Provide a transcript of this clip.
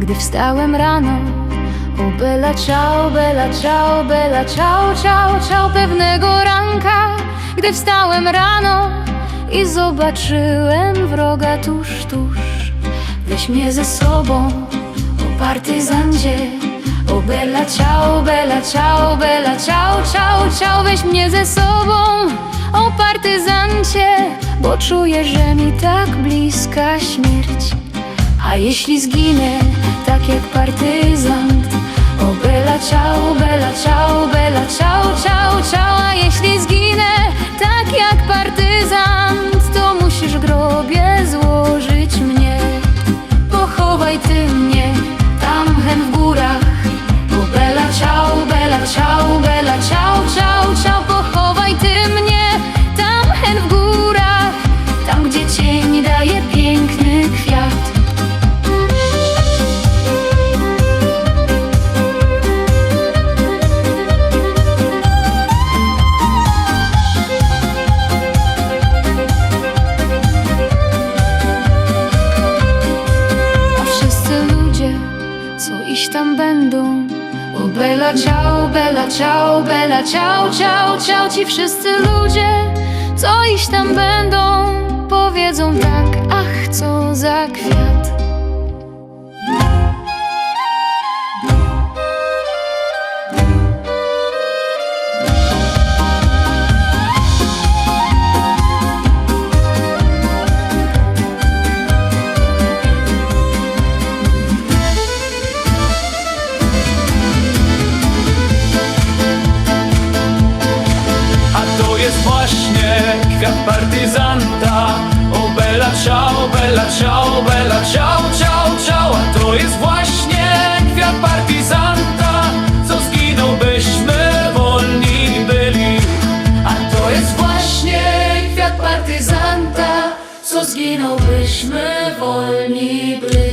Gdy wstałem rano. O bella ciao, bella ciao, bella ciao, ciao, ciao Pewnego ranka. Gdy wstałem rano I zobaczyłem wroga tuż, tuż. Weź mnie ze sobą O partyzancie O bella ciao, bella ciao, bella ciao, ciao, ciao Weź mnie ze sobą O partyzancie Bo czuję, że mi tak bliska śmierć a jeśli zginę, tak jak partyzant O bella ciao, bella ciao, co iść tam będą? O bella ciao, bella ciao, bella ciao, ciao, ciao Ci wszyscy ludzie, co iść tam będą? Powiedzą tak, ach co za kwiat bella ciao, bella ciao, ciao, ciao A to jest właśnie kwiat partyzanta. Co zginął byśmy wolni byli. A to jest właśnie kwiat partyzanta. Co zginął byśmy wolni byli